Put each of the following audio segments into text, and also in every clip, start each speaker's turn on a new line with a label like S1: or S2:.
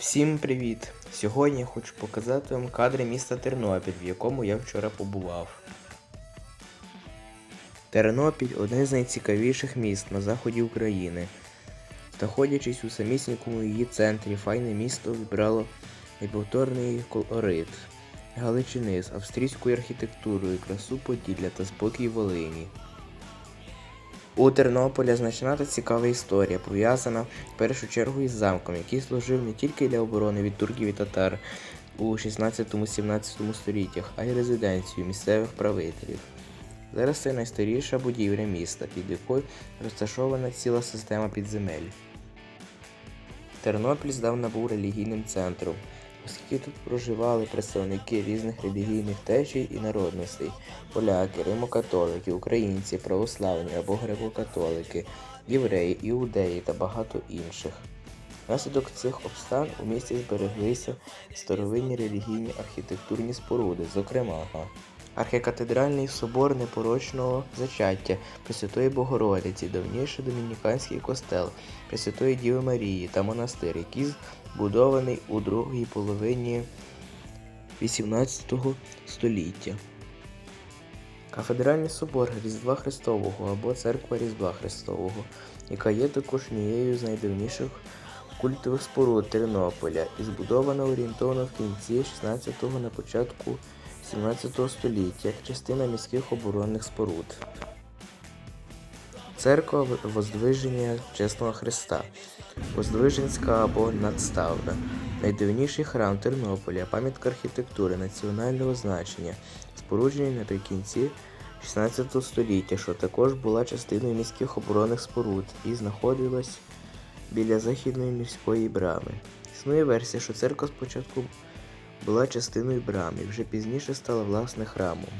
S1: Всім привіт! Сьогодні я хочу показати вам кадри міста Тернопіль, в якому я вчора побував. Тернопіль одне з найцікавіших міст на заході України. Знаходячись у самісінькому її центрі, файне місто вибрало неповторний колорит Галичини з австрійською архітектурою, красу Поділля та спокій Волині. У Тернополя значна та цікава історія, пов'язана в першу чергу із замком, який служив не тільки для оборони від турків і татар у 16-17 століттях, а й резиденцією місцевих правителів. Зараз це найстаріша будівля міста, під якою розташована ціла система підземель. Тернопіль здавна був релігійним центром, оскільки тут проживали представники різних релігійних течій і народностей поляки, римокатолики, українці, православні або греко-католики, євреї, іудеї та багато інших. Внаслідок цих обстан у місті збереглися старовинні релігійні архітектурні споруди, зокрема архікатедральний собор непорочного зачаття Пресвятої Богородиці, давніший домініканський костел Пресвятої Діви Марії та монастир, який збудований у другій половині 18 століття. Кафедральний собор Різдва Христового або Церква Різдва Христового, яка є також однією з найдавніших культових споруд Тернополя і збудована орієнтовно в кінці 16-го на початку 17 століття як частина міських оборонних споруд. Церква Воздвиження Чесного Христа, Воздвиженська або Надставна, найдавніший храм Тернополя, пам'ятка архітектури національного значення, споруджений наприкінці 16 століття, що також була частиною міських оборонних споруд і знаходилась біля західної міської брами. Існує версія, що церква спочатку була частиною брами, вже пізніше стала власне храмом.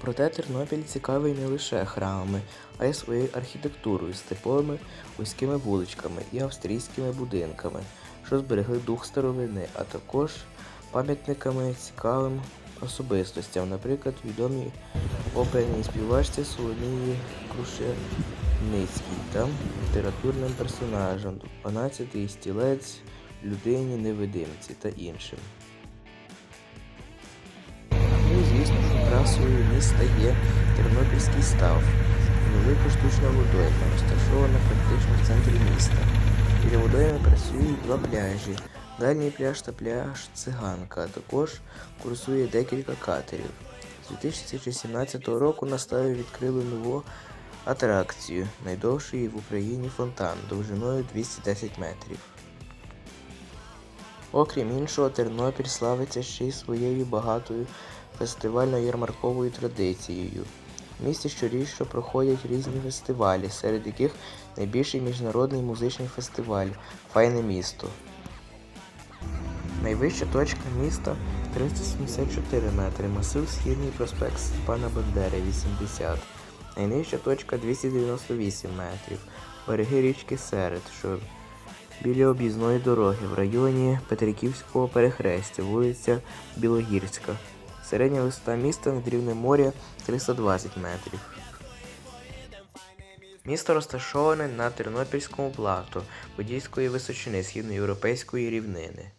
S1: Проте Тернопіль цікавий не лише храмами, а й своєю архітектурою з типовими вузькими вуличками і австрійськими будинками, що зберегли дух старовини, а також пам'ятниками цікавим особистостям, наприклад, відомій оперній співачці Соломії Крушеницькій та літературним персонажам 12-й стілець, людині невидимці та іншим. Що міста є Тернопільський став, велика штучна водойма, розташована практично в центрі міста. Біля водойми працюють два пляжі. Дальній пляж та пляж Циганка, а також курсує декілька катерів. З 2017 року на ставі відкрили нову атракцію, найдовший в Україні фонтан довжиною 210 метрів. Окрім іншого, Тернопіль славиться ще й своєю багатою фестивально-ярмарковою традицією. В місті щорічно проходять різні фестивалі, серед яких найбільший міжнародний музичний фестиваль Файне місто. Найвища точка міста 374 метри, масив Східний проспект Степана Бандери 80. Найнижча точка 298 метрів. Береги річки Серед, що біля об'їзної дороги в районі Петриківського перехрестя, вулиця Білогірська. Середня висота міста над рівнем моря 320 метрів. Місто розташоване на Тернопільському плато Подільської височини східноєвропейської рівнини.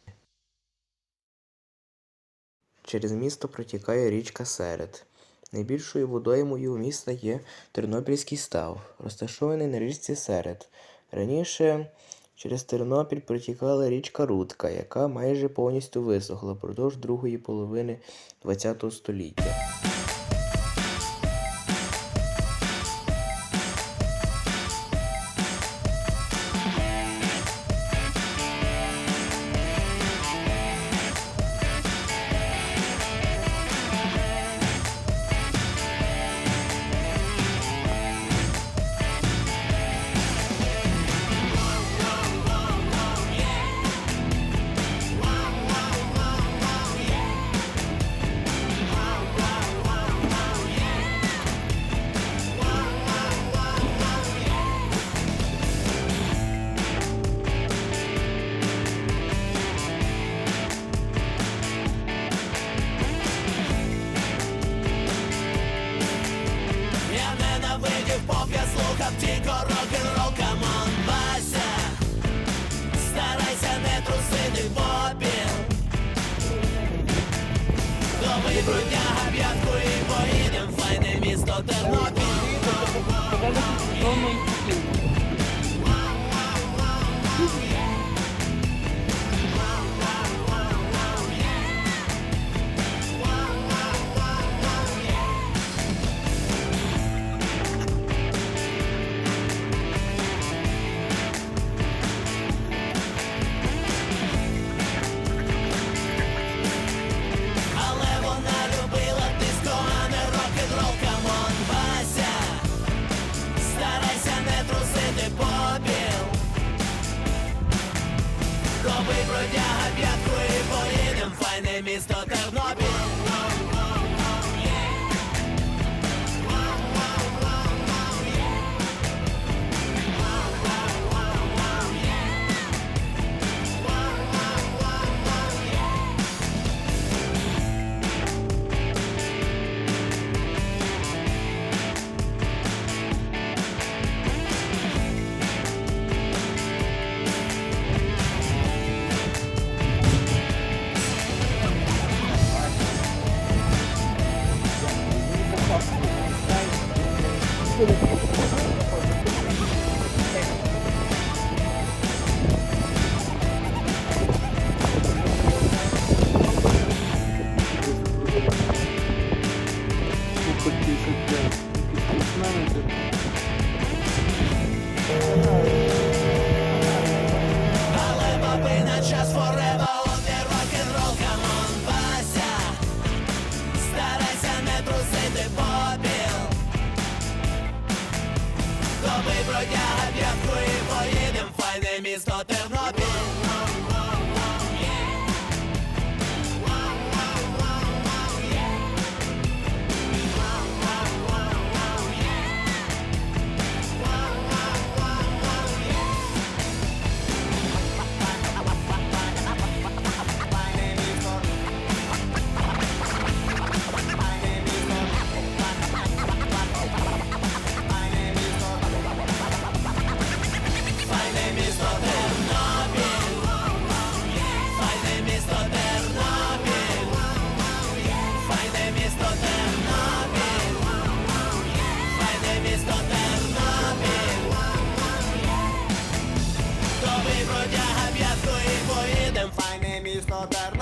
S1: Через місто протікає річка Серед. Найбільшою водоймою міста є Тернопільський став, розташований на річці Серед. Раніше через Тернопіль протікала річка Рудка, яка майже повністю висохла впродовж другої половини ХХ століття.
S2: Thank you.
S3: бродяга п'ятку і поїдем, файне місто темно.
S2: know that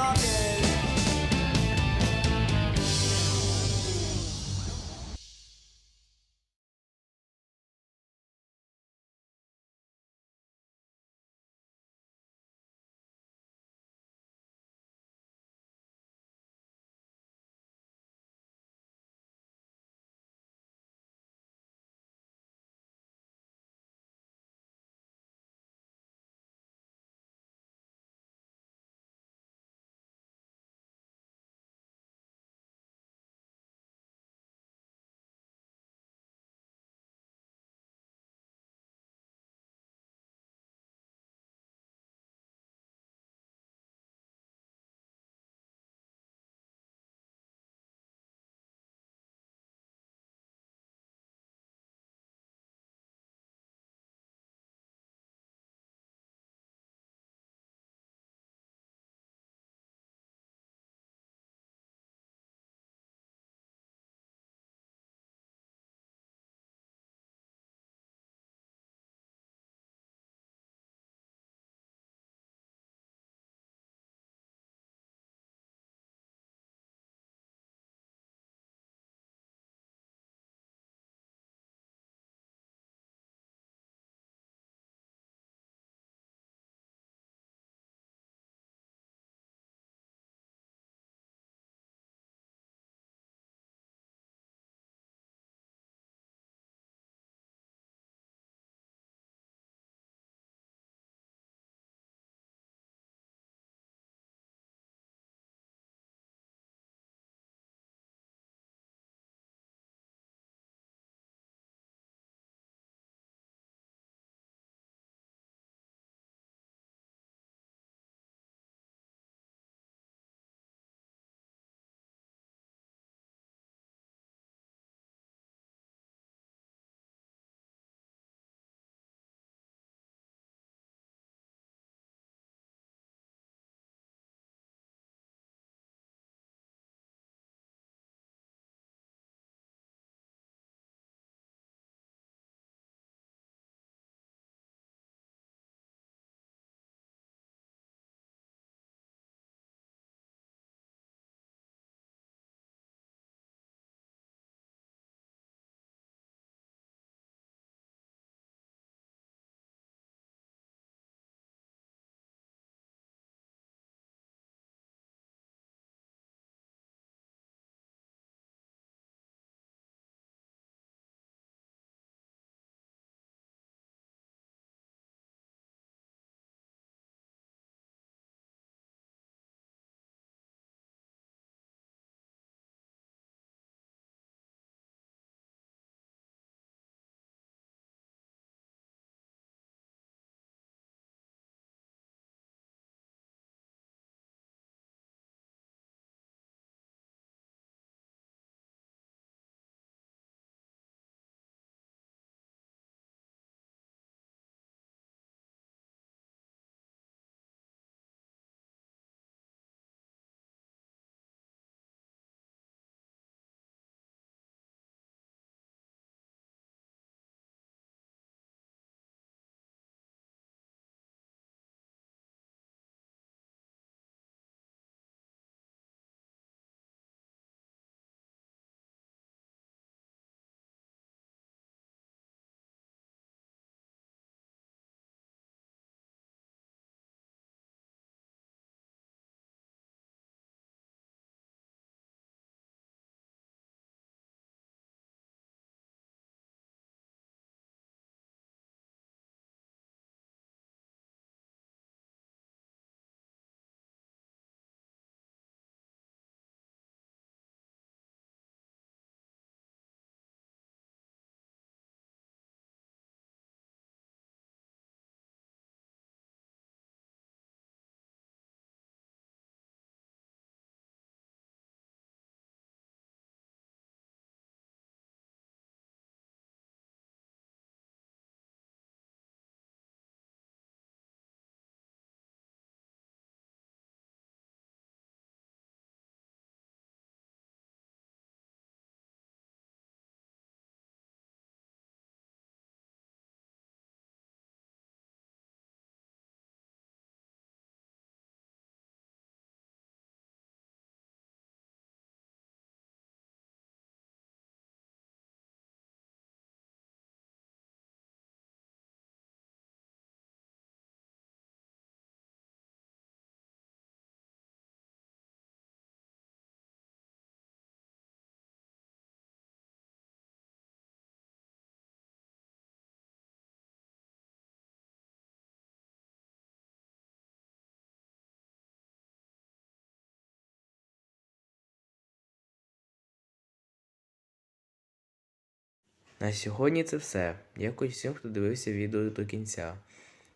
S1: На сьогодні це все. Дякую всім, хто дивився відео до кінця.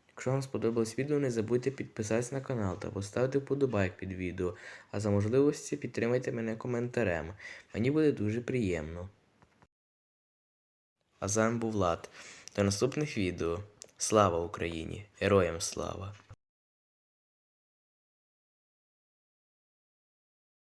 S1: Якщо вам сподобалось відео, не забудьте підписатися на канал та поставити вподобайк під відео, а за можливості підтримайте мене коментарем. Мені буде дуже приємно. А з вами був Влад. До наступних відео. Слава Україні! Героям слава!